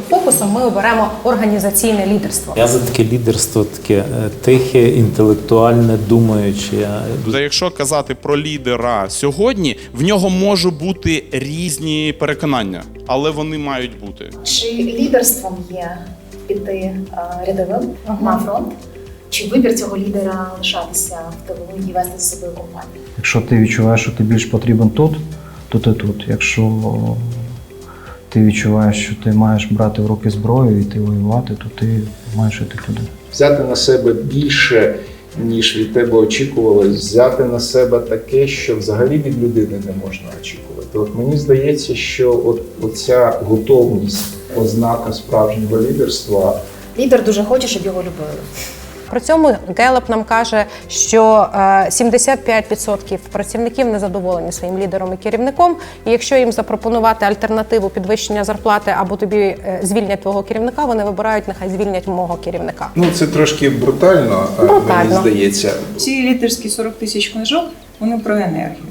фокусом ми оберемо організаційне лідерство. Я за таке лідерство, таке е, тихе, інтелектуальне, думаюче. Та якщо казати про лідера сьогодні, в нього можуть бути різні переконання, але вони мають бути. Чи лідерством є піти е, рядовим на фронт? Чи вибір цього лідера лишатися в тилу і вести за собою компанію? Якщо ти відчуваєш, що ти більш потрібен тут, то ти тут. Якщо ти відчуваєш, що ти маєш брати в руки зброю і йти воювати, то ти маєш іти туди. взяти на себе більше, ніж від тебе очікували, взяти на себе таке, що взагалі від людини не можна очікувати. От мені здається, що от оця готовність, ознака справжнього лідерства. Лідер дуже хоче, щоб його любили. При цьому Гелеп нам каже, що е, 75% працівників не задоволені своїм лідером і керівником. І якщо їм запропонувати альтернативу підвищення зарплати або тобі е, звільнять твого керівника, вони вибирають, нехай звільнять мого керівника. Ну це трошки брутально, е, Брутально. мені здається. Ці лідерські 40 тисяч книжок вони про енергію.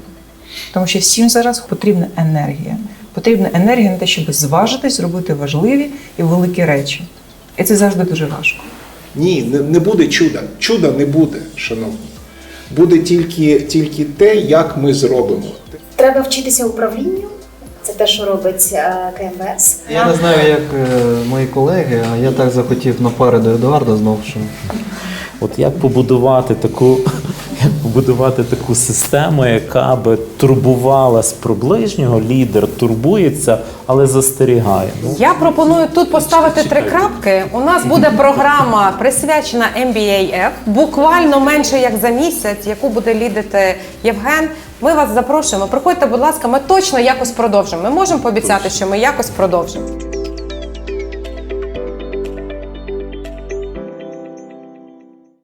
Тому що всім зараз потрібна енергія. Потрібна енергія на те, щоб зважитись, зробити важливі і великі речі. І це завжди дуже важко. Ні, не, не буде чуда. Чуда не буде, шановні. Буде тільки, тільки те, як ми зробимо. Треба вчитися управлінню. Це те, що робить е, КМВС. Я не знаю, як е, мої колеги, а я так захотів на пари до Едуарда знову що От як побудувати таку, як побудувати таку систему, яка би турбувалась про ближнього, лідер турбується, але застерігає. Ну, Я пропоную тут поставити три крапки. У нас буде програма присвячена MBAF, буквально менше як за місяць, яку буде лідити Євген. Ми вас запрошуємо. Приходьте, будь ласка, ми точно якось продовжимо. Ми можемо пообіцяти, що ми якось продовжимо.